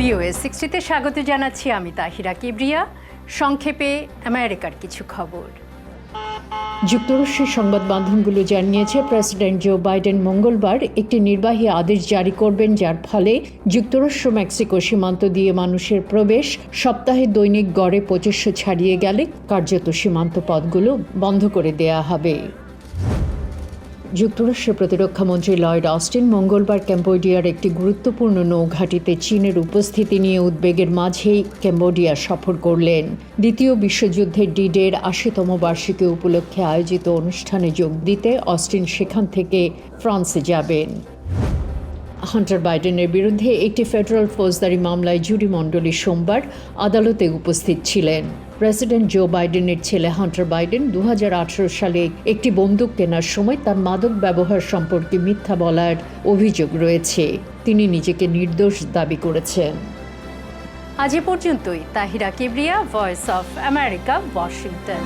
VOA সিক্সটিতে স্বাগত জানাচ্ছি আমি তাহিরা কিবরিয়া। সংক্ষেপে আমেরিকার কিছু খবর। যুক্তরাষ্ট্রের সংবাদ মাধ্যমগুলো জানিয়েছে, প্রেসিডেন্ট জো বাইডেন মঙ্গলবার একটি নির্বাহী আদেশ জারি করবেন, যার ফলে যুক্তরাষ্ট্র মেক্সিকো সীমান্ত দিয়ে মানুষের প্রবেশ সপ্তাহে দৈনিক গড়ে পঁচিশশো ছাড়িয়ে গেলে কার্যত সীমান্ত পথগুলো বন্ধ করে দেয়া হবে। যুক্তরাষ্ট্রের প্রতিরক্ষামন্ত্রী লয়েড অস্টিন মঙ্গলবার ক্যাম্বোডিয়ার একটি গুরুত্বপূর্ণ নৌঘাটিতে চীনের উপস্থিতি নিয়ে উদ্বেগের মাঝেই ক্যাম্বোডিয়া সফর করলেন। দ্বিতীয় বিশ্বযুদ্ধের ডিডের আশিতম বার্ষিকী উপলক্ষে আয়োজিত অনুষ্ঠানে যোগ দিতে অস্টিন সেখান থেকে ফ্রান্সে যাবেন। হান্টার বাইডেনের বিরুদ্ধে একটি ফেডারেল ফৌজদারি মামলায় জুরি মণ্ডলী সোমবার আদালতে উপস্থিত ছিলেন। প্রেসিডেন্ট জো বাইডেনের ছেলে হান্টার বাইডেন দু হাজার আঠেরো সালে একটি বন্দুক কেনার সময় তার মাদক ব্যবহার সম্পর্কে মিথ্যা বলার অভিযোগ রয়েছে। তিনি নিজেকে নির্দোষ দাবি করেছেন। আজ এ পর্যন্তই। Tahira Kibria voice of America Washington